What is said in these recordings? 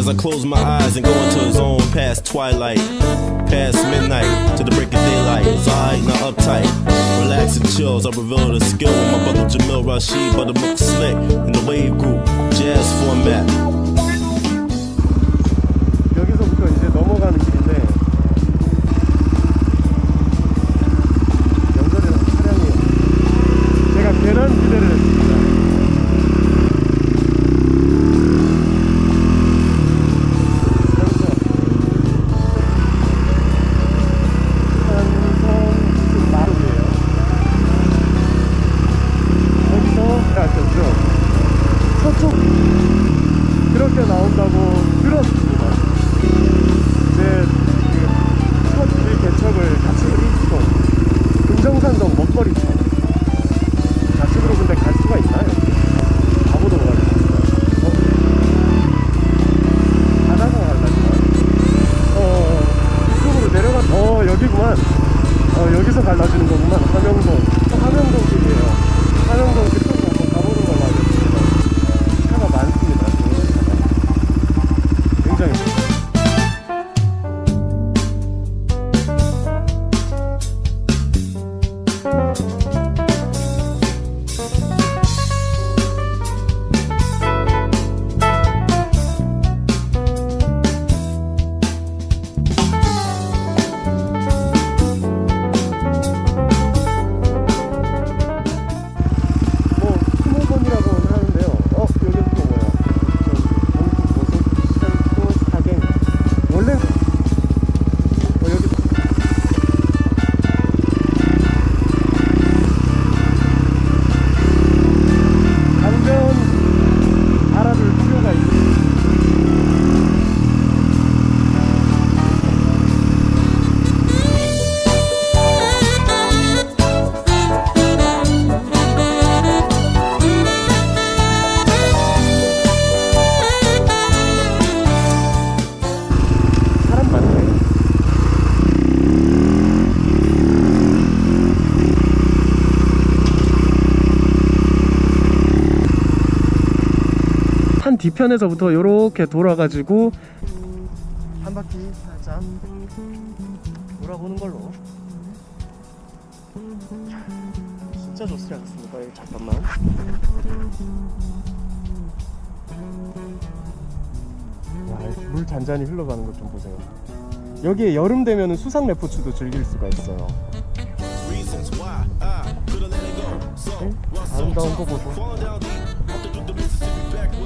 As I close my eyes and go into a zone past twilight, past midnight to the break of daylight. It's alright, not uptight. Relax and chills. I reveal the skill with my brother Jamil Rashid, Buttermilk Slick in the wave group, 갈라지는 거구만. 함영동. 뒤편에서부터 이렇게 돌아가지고 한 바퀴 살짝 돌아보는 걸로. 진짜 좋지 않습니까? 잠깐만. 와, 물 잔잔히 흘러가는 것 좀 보세요. 여기에 여름 되면 수상 레포츠도 즐길 수가 있어요. 네? 아름다운? 거 보소.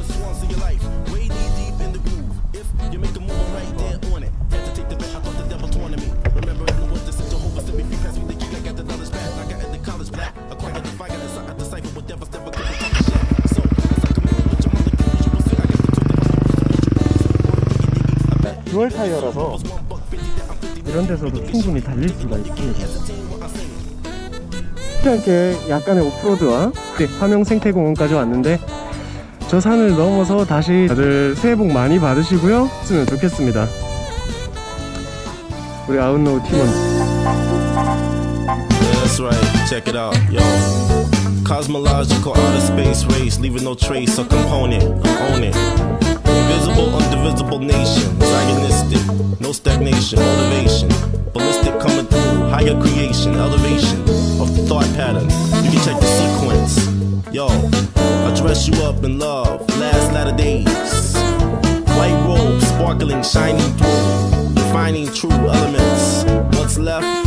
Backwoods swans of your life. Way knee deep in the groove. If you make a move, I'm right there on it. Had to take the bet, I thought the devil torn me. Remember, I was the Jehovah set me free, pass me the key, I got the knowledge back. I got into college black, the fire, got the cipher never as I in I got the truth, I bet 듀얼 타이어라서 이런 데서도 충분히 달릴 수가 있습니다. 쉽지 않게 약간의 오프로드와 네, 화명 생태공원까지 왔는데 저 산을 넘어서 다시 다들 새해 복 많이 받으시고요. 했으면 좋겠습니다. 우리 아웃로우 팀원 that's right. Check it out, yo. Cosmological outer space race, leaving no trace or component. I own it. Invisible, undivisible nation. Zionistic, no stagnation, motivation. Ballistic coming through, higher creation, elevation of the thought pattern. Dress you up in love, last latter days. White robe, sparkling, shining through, defining true elements. What's left?